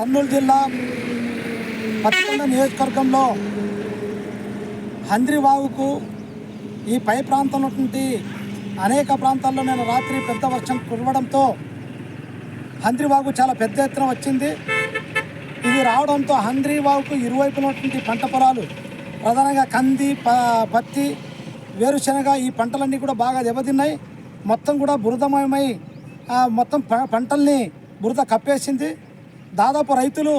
కర్నూలు జిల్లా పత్తికొండ నియోజకవర్గంలో హంద్రివాగుకు ఈ పై ప్రాంతంలో ఉన్నటువంటి అనేక ప్రాంతాల్లో నేను రాత్రి పెద్ద వర్షం కురవడంతో హంద్రివాగు చాలా పెద్ద ఎత్తున వచ్చింది. ఇది రావడంతో హంద్రివాగుకు ఇరువైపున ఉన్నటువంటి పంట పొలాలు ప్రధానంగా కంది ప పత్తి వేరుశనగ ఈ పంటలన్నీ కూడా బాగా దెబ్బతిన్నాయి. మొత్తం కూడా బురదమయమై మొత్తం ప పంటల్ని బురద కప్పేసింది. దాదాపు రైతులు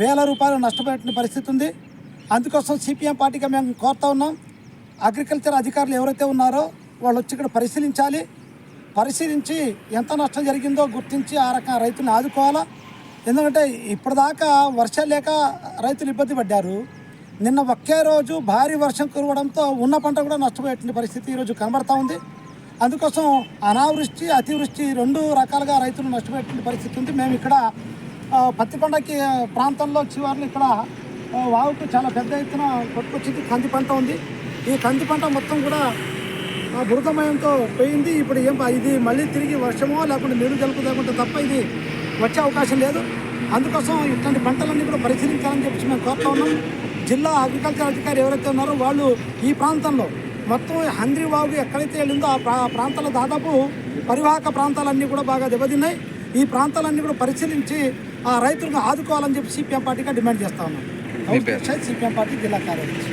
వేల రూపాయలు నష్టపోయిన పరిస్థితి ఉంది. అందుకోసం సిపిఎం పార్టీగా మేము కోరుతా ఉన్నాం. అగ్రికల్చర్ అధికారులు ఎవరైతే ఉన్నారో వాళ్ళు వచ్చి ఇక్కడ పరిశీలించాలి. పరిశీలించి ఎంత నష్టం జరిగిందో గుర్తించి ఆ రకం రైతుని ఆదుకోవాలా. ఎందుకంటే ఇప్పటిదాకా వర్షాలు లేక రైతులు ఇబ్బంది పడ్డారు. నిన్న ఒకే రోజు భారీ వర్షం కురవడంతో ఉన్న పంట కూడా నష్టపోయేటువంటి పరిస్థితి ఈరోజు కనబడతా ఉంది. అందుకోసం అనావృష్టి అతివృష్టి రెండు రకాలుగా రైతులు నష్టపోయేటువంటి పరిస్థితి ఉంది. మేము ఇక్కడ పత్తికొండకి పత్తి పంటకి ప్రాంతంలో చివరిలో ఇక్కడ వాగుకు చాలా పెద్ద ఎత్తున కొట్టుకొచ్చింది. కంది పంట ఉంది. ఈ కంది పంట మొత్తం కూడా బురదమయంతో పోయింది. ఇప్పుడు ఏం ఇది మళ్ళీ తిరిగి వర్షమో లేకుంటే నీరు జలుపు లేకుంటే తప్ప ఇది వచ్చే అవకాశం లేదు. అందుకోసం ఇట్లాంటి పంటలన్నీ కూడా పరిశీలించాలని చెప్పి మేము కోరుతా ఉన్నాం. జిల్లా అగ్రికల్చర్ అధికారి ఎవరైతే ఉన్నారో వాళ్ళు ఈ ప్రాంతంలో మొత్తం హంద్రి వాగు ఎక్కడైతే వెళ్ళిందో ఆ ప్రా ప్రాంతాల దాదాపు పరివాహక ప్రాంతాలన్నీ కూడా బాగా దెబ్బతిన్నాయి. ఈ ప్రాంతాలన్నీ కూడా పరిశీలించి ఆ రైతులను ఆదుకోవాలని చెప్పి సిపిఎం పార్టీగా డిమాండ్ చేస్తా ఉన్నాం. సిపిఎం పార్టీ జిల్లా కార్యదర్శి.